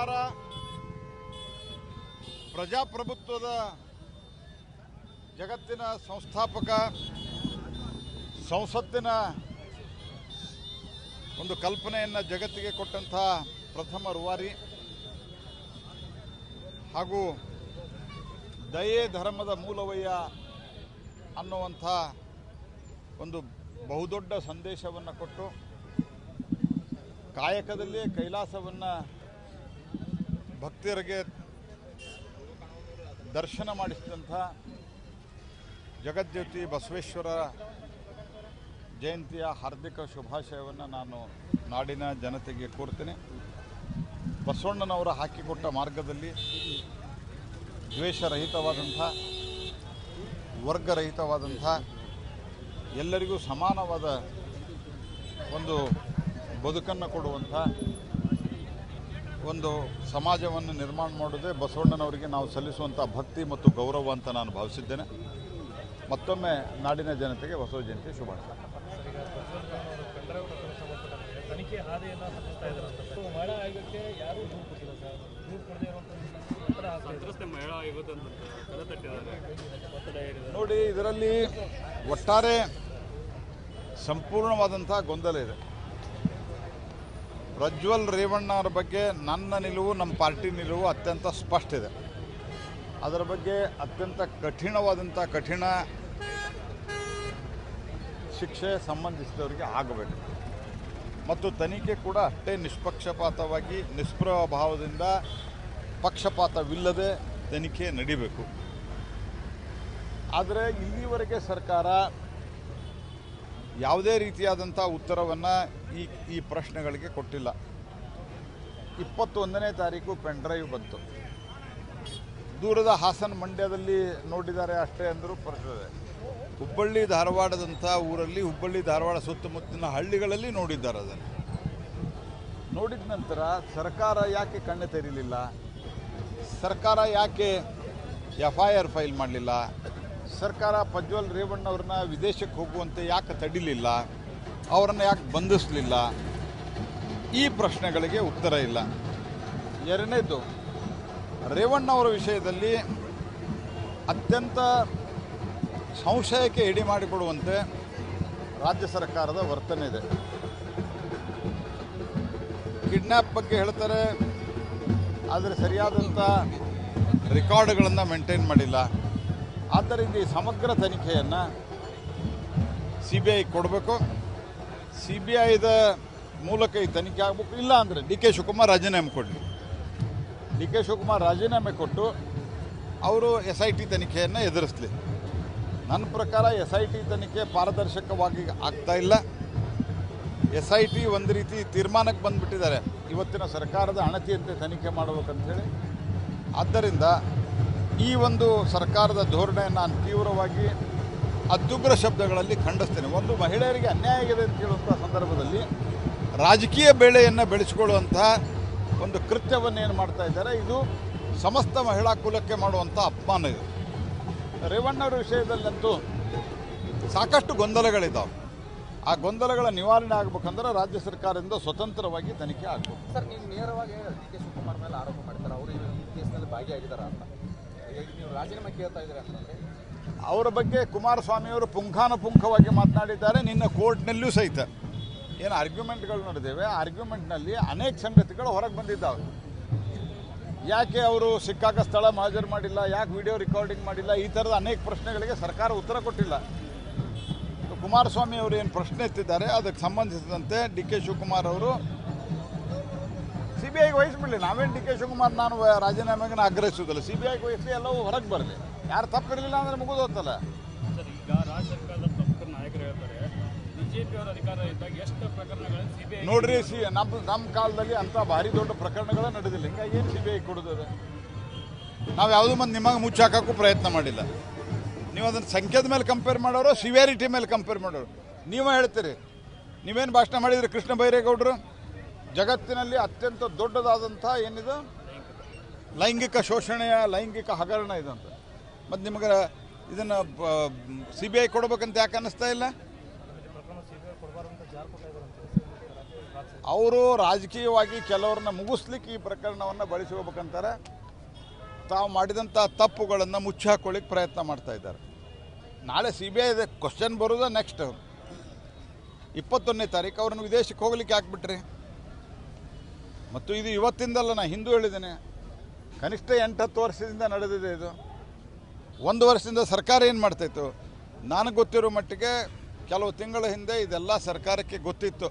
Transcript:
ಸರ್ಕಾರ ಪ್ರಜಾಪ್ರಭುತ್ವದ ಜಗತ್ತಿನ ಸಂಸ್ಥಾಪಕ, ಸಂಸತ್ತಿನ ಒಂದು ಕಲ್ಪನೆಯನ್ನು ಜಗತ್ತಿಗೆ ಕೊಟ್ಟಂತಹ ಪ್ರಥಮ ರೂವಾರಿ ಹಾಗೂ ದಯೆ ಧರ್ಮದ ಮೂಲವಯ್ಯ ಅನ್ನುವಂಥ ಒಂದು ಬಹುದೊಡ್ಡ ಸಂದೇಶವನ್ನು ಕೊಟ್ಟು ಕಾಯಕದಲ್ಲೇ ಕೈಲಾಸವನ್ನು ಭಕ್ತರಿಗೆ ದರ್ಶನ ಮಾಡಿಸಿದಂಥ ಜಗಜ್ಯೋತಿ ಬಸವೇಶ್ವರ ಜಯಂತಿಯ ಹಾರ್ದಿಕ ಶುಭಾಶಯವನ್ನು ನಾನು ನಾಡಿನ ಜನತೆಗೆ ಕೋರ್ತೇನೆ. ಬಸವಣ್ಣನವರು ಹಾಕಿಕೊಟ್ಟ ಮಾರ್ಗದಲ್ಲಿ ದ್ವೇಷರಹಿತವಾದಂಥ, ವರ್ಗರಹಿತವಾದಂಥ, ಎಲ್ಲರಿಗೂ ಸಮಾನವಾದ ಒಂದು ಬದುಕನ್ನು ಕೊಡುವಂಥ ಒಂದು ಸಮಾಜವನ್ನು ನಿರ್ಮಾಣ ಮಾಡೋದೇ ಬಸವಣ್ಣನವರಿಗೆ ನಾವು ಸಲ್ಲಿಸುವಂಥ ಭಕ್ತಿ ಮತ್ತು ಗೌರವ ಅಂತ ನಾನು ಭಾವಿಸಿದ್ದೇನೆ. ಮತ್ತೊಮ್ಮೆ ನಾಡಿನ ಜನತೆಗೆ ಬಸವ ಜಯಂತಿ ಶುಭಾಶಯ. ನೋಡಿ, ಇದರಲ್ಲಿ ಒಟ್ಟಾರೆ ಸಂಪೂರ್ಣವಾದಂಥ ಗೊಂದಲ ಇದೆ. ಪ್ರಜ್ವಲ್ ರೇವಣ್ಣ ಅವರ ಬಗ್ಗೆ ನನ್ನ ನಿಲುವು, ನಮ್ಮ ಪಾರ್ಟಿ ನಿಲುವು ಅತ್ಯಂತ ಸ್ಪಷ್ಟ ಇದೆ. ಅದರ ಬಗ್ಗೆ ಅತ್ಯಂತ ಕಠಿಣವಾದಂಥ ಕಠಿಣ ಶಿಕ್ಷೆ ಸಂಬಂಧಿಸಿದವರಿಗೆ ಆಗಬೇಕು. ಮತ್ತು ತನಿಖೆ ಕೂಡ ಅಷ್ಟೇ ನಿಷ್ಪಕ್ಷಪಾತವಾಗಿ, ನಿಷ್ಪ್ರಭಾವದಿಂದ ಪಕ್ಷಪಾತವಿಲ್ಲದೆ ತನಿಖೆ ನಡಿಬೇಕು. ಆದರೆ ಇಲ್ಲಿವರೆಗೆ ಸರ್ಕಾರ ಯಾವುದೇ ರೀತಿಯಾದಂಥ ಉತ್ತರವನ್ನು ಈ ಈ ಪ್ರಶ್ನೆಗಳಿಗೆ ಕೊಟ್ಟಿಲ್ಲ. ಇಪ್ಪತ್ತೊಂದನೇ ತಾರೀಕು ಪೆನ್ಡ್ರೈವ್ ಬಂತು. ದೂರದ ಹಾಸನ ಮಂಡ್ಯದಲ್ಲಿ ನೋಡಿದ್ದಾರೆ ಅಷ್ಟೇ ಅಂದರೂ ಪ್ರಶ್ನೆ. ಹುಬ್ಬಳ್ಳಿ, ಧಾರವಾಡದಂಥ ಊರಲ್ಲಿ ಹುಬ್ಬಳ್ಳಿ, ಧಾರವಾಡ ಸುತ್ತಮುತ್ತಲಿನ ಹಳ್ಳಿಗಳಲ್ಲಿ ನೋಡಿದ್ದಾರೆ ಅದನ್ನು. ನೋಡಿದ ನಂತರ ಸರ್ಕಾರ ಯಾಕೆ ಕಣ್ಣು ತೆರೀಲಿಲ್ಲ? ಸರ್ಕಾರ ಯಾಕೆ ಎಫ್ ಐ ಆರ್ ಫೈಲ್ ಮಾಡಲಿಲ್ಲ? ಸರ್ಕಾರ ಪ್ರಜ್ವಲ್ ರೇವಣ್ಣವ್ರನ್ನ ವಿದೇಶಕ್ಕೆ ಹೋಗುವಂತೆ ಯಾಕೆ ತಡಿಲಿಲ್ಲ? ಅವರನ್ನು ಯಾಕೆ ಬಂಧಿಸಲಿಲ್ಲ? ಈ ಪ್ರಶ್ನೆಗಳಿಗೆ ಉತ್ತರ ಇಲ್ಲ. ಎರಡನೇದು ರೇವಣ್ಣವರ ವಿಷಯದಲ್ಲಿ ಅತ್ಯಂತ ಸಂಶಯಕ್ಕೆ ಎಡಿ ಮಾಡಿಕೊಡುವಂತೆ ರಾಜ್ಯ ಸರ್ಕಾರದ ವರ್ತನೆ ಇದೆ. ಕಿಡ್ನ್ಯಾಪ್ ಬಗ್ಗೆ ಹೇಳ್ತಾರೆ, ಆದರೆ ಸರಿಯಾದಂಥ ರೆಕಾರ್ಡ್ಗಳನ್ನು ಮೇಂಟೈನ್ ಮಾಡಿಲ್ಲ. ಆದ್ದರಿಂದ ಈ ಸಮಗ್ರ ತನಿಖೆಯನ್ನು ಸಿ ಬಿ ಐ ಕೊಡಬೇಕು. ಸಿ ಬಿ ಐದ ಮೂಲಕ ಈ ತನಿಖೆ ಆಗಬೇಕು. ಇಲ್ಲ ಅಂದರೆ ಡಿ ಕೆ ಶಿವಕುಮಾರ್ ರಾಜೀನಾಮೆ ಕೊಡಲಿ. ಡಿ ಕೆ ಶಿವಕುಮಾರ್ ರಾಜೀನಾಮೆ ಕೊಟ್ಟು ಅವರು ಎಸ್ ಐ ಟಿ ತನಿಖೆಯನ್ನು ಎದುರಿಸಲಿ. ನನ್ನ ಪ್ರಕಾರ ಎಸ್ ಐ ಟಿ ತನಿಖೆ ಪಾರದರ್ಶಕವಾಗಿ ಆಗ್ತಾ ಇಲ್ಲ. ಎಸ್ ಐ ಟಿ ಒಂದು ರೀತಿ ತೀರ್ಮಾನಕ್ಕೆ ಬಂದುಬಿಟ್ಟಿದ್ದಾರೆ. ಇವತ್ತಿನ ಸರ್ಕಾರದ ಅಣತಿಯಂತೆ ತನಿಖೆ ಮಾಡಬೇಕಂತೇಳಿ. ಆದ್ದರಿಂದ ಈ ಒಂದು ಸರ್ಕಾರದ ಧೋರಣೆಯನ್ನು ನಾನು ತೀವ್ರವಾಗಿ ಅತ್ಯುಗ್ರ ಶಬ್ದಗಳಲ್ಲಿ ಖಂಡಿಸ್ತೇನೆ. ಒಂದು ಮಹಿಳೆಯರಿಗೆ ಅನ್ಯಾಯ ಆಗಿದೆ ಅಂತ ಹೇಳುವಂಥ ಸಂದರ್ಭದಲ್ಲಿ ರಾಜಕೀಯ ಬೇಳೆಯನ್ನು ಬೆಳೆಸಿಕೊಳ್ಳುವಂತಹ ಒಂದು ಕೃತ್ಯವನ್ನು ಏನು ಮಾಡ್ತಾ ಇದ್ದಾರೆ, ಇದು ಸಮಸ್ತ ಮಹಿಳಾ ಕುಲಕ್ಕೆ ಮಾಡುವಂಥ ಅಪಮಾನ ಇದು. ರೇವಣ್ಣವ್ರ ವಿಷಯದಲ್ಲಂತೂ ಸಾಕಷ್ಟು ಗೊಂದಲಗಳಿದ್ದಾವೆ ಆ ಗೊಂದಲಗಳ ನಿವಾರಣೆ ಆಗ್ಬೇಕಂದ್ರೆ ರಾಜ್ಯ ಸರ್ಕಾರದಿಂದ ಸ್ವತಂತ್ರವಾಗಿ ತನಿಖೆ ಆಗಬೇಕು. ಸರ್, ನೀವು ನೇರವಾಗಿ ಡಿ ಕೆ ಶಿವಕುಮಾರ್ ಮೇಲೆ ಆರೋಪ ಮಾಡ್ತಾರೆ ಅವರು ಈ ಕೇಸ್ನಲ್ಲಿ ಭಾಗಿಯಾಗಿದ್ದಾರೆ ಅಂತ. ಅವರ ಬಗ್ಗೆ ಕುಮಾರಸ್ವಾಮಿಯವರು ಪುಂಖಾನುಪುಂಖವಾಗಿ ಮಾತನಾಡಿದ್ದಾರೆ, ನಿನ್ನ ಕೋರ್ಟ್ನಲ್ಲಿಯೂ ಸಹಿತ. ಏನು ಆರ್ಗ್ಯುಮೆಂಟ್ಗಳು ನಡೆದಿವೆ ಆರ್ಗ್ಯುಮೆಂಟ್ನಲ್ಲಿ ಅನೇಕ ಸಂಗತಿಗಳು ಹೊರಗೆ ಬಂದಿದ್ದಾವೆ. ಯಾಕೆ ಅವರು ಸಿಕ್ಕಾಗ ಸ್ಥಳ ಮಾಜರ್ ಮಾಡಿಲ್ಲ, ಯಾಕೆ ವಿಡಿಯೋ ರೆಕಾರ್ಡಿಂಗ್ ಮಾಡಿಲ್ಲ, ಈ ಥರದ ಅನೇಕ ಪ್ರಶ್ನೆಗಳಿಗೆ ಸರ್ಕಾರ ಉತ್ತರ ಕೊಟ್ಟಿಲ್ಲ. ಕುಮಾರಸ್ವಾಮಿ ಅವರು ಏನು ಪ್ರಶ್ನೆ ಎತ್ತಿದ್ದಾರೆ, ಅದಕ್ಕೆ ಸಂಬಂಧಿಸಿದಂತೆ ಡಿ ಕೆ ಶಿವಕುಮಾರ್ ಅವರು ಸಿ ಬಿ ಐಗೆ ವಹಿಸ್ಬಿಡಲಿ. ನಾವೇನು ಡಿ ಕೆ ಶಿವಕುಮಾರ್ ನಾನು ರಾಜೀನಾಮೆಗೆ ಆಗ್ರಹಿಸುವುದಿಲ್ಲ ಸಿ ಬಿ ಐಗೆ ವಹಿಸಿ ಎಲ್ಲವೂ ಹೊರಗೆ ಬರಲಿ. ಯಾರು ತಪ್ಪಿರಲಿಲ್ಲ ಅಂದರೆ ಸಿಬಿಐ ನೋಡ್ರಿ ಸಿ ನಮ್ಮ ನಮ್ಮ ಕಾಲದಲ್ಲಿ ಅಂಥ ಭಾರಿ ದೊಡ್ಡ ಪ್ರಕರಣಗಳೇ ನಡೆದಿಲ್ಲ. ಹಿಂಗಾಗಿ ಏನು ಸಿ ಬಿ ಐ ಕೊಡೋದು ನಾವು ಯಾವುದೂ ಮಂದಿ ನಿಮಗೆ ಮುಚ್ಚಾಕಕ್ಕೂ ಪ್ರಯತ್ನ ಮಾಡಿಲ್ಲ. ನೀವು ಅದನ್ನು ಸಂಖ್ಯೆದ ಮೇಲೆ ಕಂಪೇರ್ ಮಾಡೋರು ಸಿವಿಯಾರಿಟಿ ಮೇಲೆ ಕಂಪೇರ್ ಮಾಡೋರು. ನೀವೇ ಹೇಳ್ತೀರಿ. ನೀವೇನು ಭಾಷಣ ಮಾಡಿದ್ರಿ ಕೃಷ್ಣ ಬೈರೇಗೌಡರು? ಜಗತ್ತಿನಲ್ಲಿ ಅತ್ಯಂತ ದೊಡ್ಡದಾದಂಥ ಏನಿದು? ಲೈಂಗಿಕ ಶೋಷಣೆಯ ಲೈಂಗಿಕ ಹಗರಣ ಇದಂತ. ಮತ್ತು ನಿಮಗೆ ಇದನ್ನು ಸಿ ಬಿ ಐ ಕೊಡ್ಬೇಕಂತ ಯಾಕೆ ಅನ್ನಿಸ್ತಾ ಇಲ್ಲ? ಅವರು ರಾಜಕೀಯವಾಗಿ ಕೆಲವ್ರನ್ನ ಮುಗಿಸ್ಲಿಕ್ಕೆ ಈ ಪ್ರಕರಣವನ್ನು ಬಳಸ್ಕೋಬೇಕಂತಾರೆ ತಾವು ಮಾಡಿದಂಥ ತಪ್ಪುಗಳನ್ನು ಮುಚ್ಚಿ ಹಾಕೊಳ್ಳಿಕ್ಕೆ ಪ್ರಯತ್ನ ಮಾಡ್ತಾ ಇದ್ದಾರೆ. ನಾಳೆ ಸಿ ಬಿ ಐ ಕ್ವಶನ್ ಬರೋದ ನೆಕ್ಸ್ಟ್ ಇಪ್ಪತ್ತೊಂದನೇ ತಾರೀಕು ಅವ್ರನ್ನ ವಿದೇಶಕ್ಕೆ ಹೋಗ್ಲಿಕ್ಕೆ ಹಾಕ್ಬಿಟ್ರಿ ಮತ್ತು ಇದು ಇವತ್ತಿಂದಲ್ಲ ನಾನು ಹಿಂದೂ ಹೇಳಿದ್ದೇನೆ. ಕನಿಷ್ಠ ಎಂಟು ಹತ್ತು ವರ್ಷದಿಂದ ನಡೆದಿದೆ ಇದು. ಒಂದು ವರ್ಷದಿಂದ ಸರ್ಕಾರ ಏನು ಮಾಡ್ತಾಯಿತ್ತು ನನಗೆ ಗೊತ್ತಿರೋ ಮಟ್ಟಿಗೆ ಕೆಲವು ತಿಂಗಳ ಹಿಂದೆ ಇದೆಲ್ಲ ಸರ್ಕಾರಕ್ಕೆ ಗೊತ್ತಿತ್ತು.